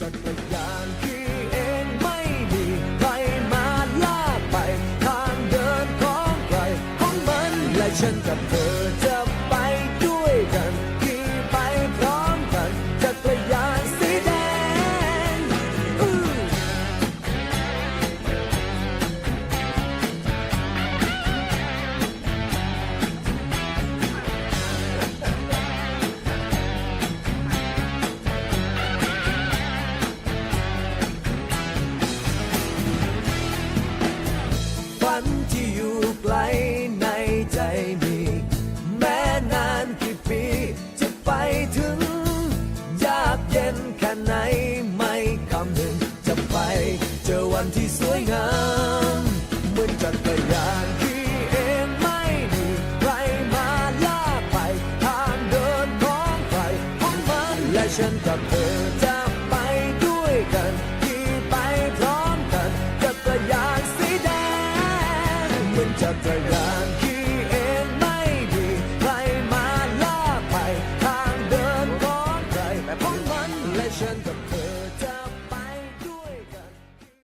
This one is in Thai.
จักรยานขี่เองไม่มีใครมาลากไป ทางเดินของใครของมันและฉันกับเธอ ลในใจมี แม้นานกี่ปีจะไปถึง ยากเย็นแค่ไหนไม่คำหนึ่งจะไป เจอวันที่สวยงามเหมือนจักรยานขี่เองไม่มีใครมาลากไปทางเดินของใครของมันและฉันกับเธอจะ เหมือนจักรยานขี่เองไม่ดีใครมาลากไปทางเดินของใครแต่พวกมันและฉัน